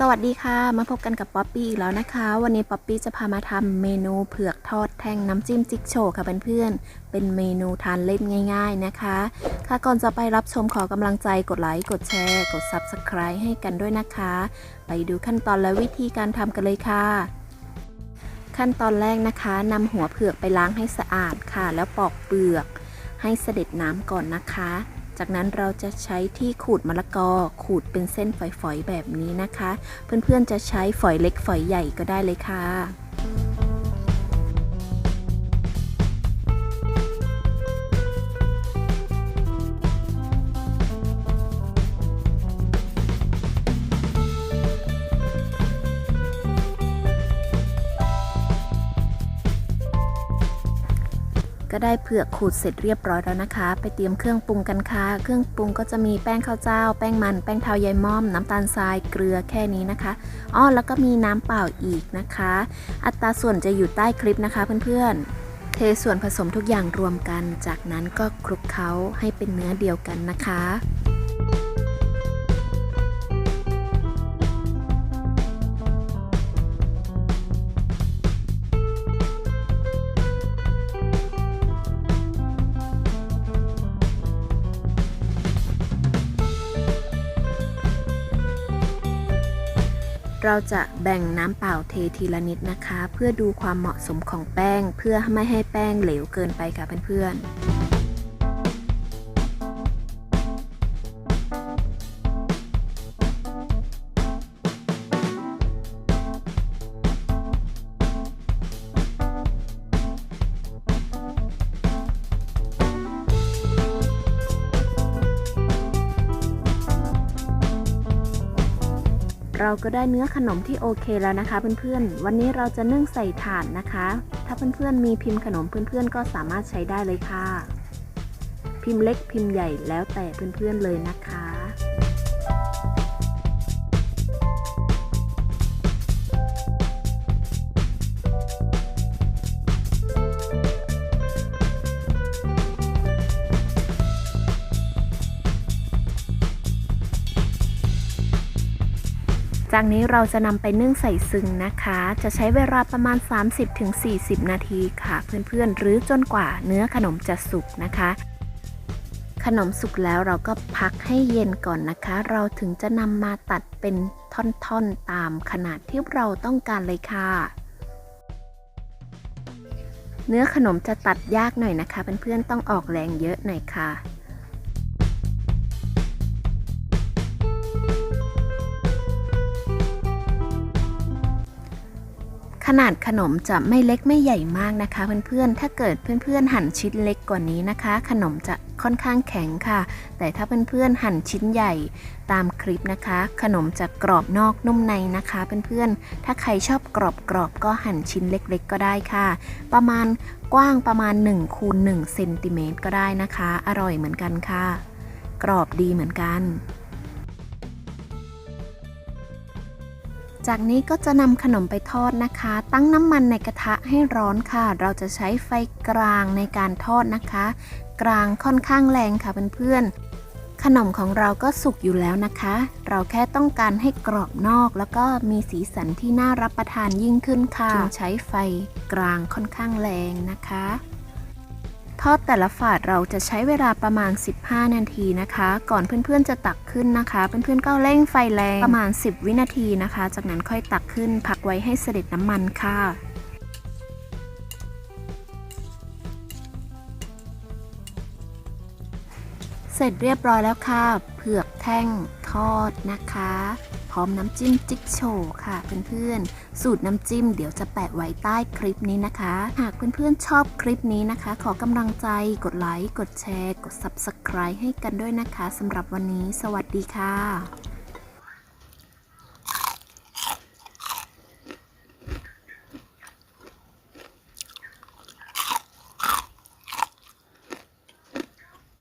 สวัสดีค่ะ มาพบกันกับป๊อปปี้อีกแล้วนะคะ วันนี้ป๊อปปี้จะพามาทำเมนูเผือกทอดแท่งน้ำจิ้มจิ๊กโชค่ะเพื่อนๆ เป็นเมนูทานเล่นง่าย ๆนะคะ ค่ะก่อนจะไปรับชมขอกำลังใจกดไลค์กดแชร์ กด Subscribe ให้กันด้วยนะคะ ไปดูขั้นตอนและวิธีการทำกันเลยค่ะ ขั้นตอนแรกนะคะนำหัวเผือกไปล้างให้สะอาดค่ะ แล้วปอกเปลือกให้เสด็จน้ำก่อนนะคะ จากนั้นเราจะใช้ที่ขูดมะละกอขูดเป็นเส้นฝอยๆแบบนี้นะคะ เพื่อนๆจะใช้ฝอยเล็กฝอยใหญ่ก็ได้เลยค่ะ ก็ได้เผือกขูดเสร็จเรียบร้อยแล้วนะคะ ไปเตรียมเครื่องปรุงกันค่ะ เครื่องปรุงก็จะมีแป้งข้าวเจ้า แป้งมัน แป้งเทายายม่อม น้ำตาลทราย เกลือแค่นี้นะคะ อ้อ แล้วก็มีน้ำเปล่าอีกนะคะ อัตราส่วนจะอยู่ใต้คลิปนะคะเพื่อนๆ เทส่วนผสมทุกอย่างรวมกัน จากนั้นก็คลุกเคล้าให้เป็นเนื้อเดียวกันนะคะ เราจะแบ่งน้ำเปล่าเททีละนิดนะคะ เพื่อดูความเหมาะสมของแป้ง เพื่อไม่ให้แป้งเหลวเกินไปค่ะเพื่อนๆ เราก็ได้เนื้อขนมที่โอเคแล้วนะคะเพื่อนๆ วันนี้เราจะนึ่งใส่ถ่านนะคะ ถ้าเพื่อนๆมีพิมพ์ขนมเพื่อนๆ ก็สามารถใช้ได้เลยค่ะ พิมพ์เล็กพิมพ์ใหญ่แล้วแต่เพื่อนๆเลยนะคะ จากนี้เราจะนำไปนึ่งใส่ซึ้งนะคะ จะใช้เวลาประมาณ 30-40 นาทีค่ะ เพื่อนๆ หรือจนกว่าเนื้อขนมจะสุกนะคะ ขนมสุกแล้วเราก็พักให้เย็นก่อนนะคะ เราถึงจะนำมาตัดเป็นท่อนๆตามขนาดที่เราต้องการเลยค่ะเนื้อขนมจะตัดยากหน่อยนะคะเพื่อนๆต้องออกแรงเยอะหน่อยค่ะ ขนาดขนมจะไม่เล็กไม่ใหญ่มากนะคะ เพื่อนๆ ถ้าเกิดเพื่อนๆ หั่นชิ้นเล็กกว่านี้นะคะ ขนมจะค่อนข้างแข็งค่ะ แต่ถ้าเพื่อนๆ หั่นชิ้นใหญ่ตามคลิปนะคะ ขนมจะกรอบนอกนุ่มในนะคะเพื่อนๆ ถ้าใครชอบกรอบกรอบก็หั่นชิ้นเล็กๆ ก็ได้ค่ะ ประมาณกว้างประมาณ1คูณ1เซนติเมตรก็ได้นะคะ อร่อยเหมือนกันค่ะ กรอบดีเหมือนกัน จากนี้ก็จะนำขนมไปทอดนะคะ ตั้งน้ำมันในกระทะให้ร้อนค่ะ เราจะใช้ไฟกลางในการทอดนะคะ กลางค่อนข้างแรงค่ะเพื่อนๆ ขนมของเราก็สุกอยู่แล้วนะคะ เราแค่ต้องการให้กรอบนอกแล้วก็มีสีสันที่น่ารับประทานยิ่งขึ้นค่ะจึงใช้ไฟกลางค่อนข้างแรงนะคะ ทอดแต่ละฝาดเราจะใช้เวลาประมาณ 15 นาทีนะคะ ก่อนเพื่อนๆจะตักขึ้นนะคะ เพื่อนๆก็เร่งไฟแรงประมาณ 10 วินาทีนะคะ จากนั้นค่อยตักขึ้นพักไว้ให้เสด็จน้ำมันค่ะเสร็จเรียบร้อยแล้วค่ะ เผือกแท่งทอดนะคะ ร้อมน้ำจิ้มจิ๊กโชค่ะเพื่อนๆ สูตรน้ำจิ้มเดี๋ยวจะแปะไว้ใต้คลิปนี้นะคะ หากเพื่อนๆชอบคลิปนี้นะคะ ขอกำลังใจกดไลค์กดแชร์ กด Subscribe ให้กันด้วยนะคะสำหรับวันนี้ สวัสดีค่ะ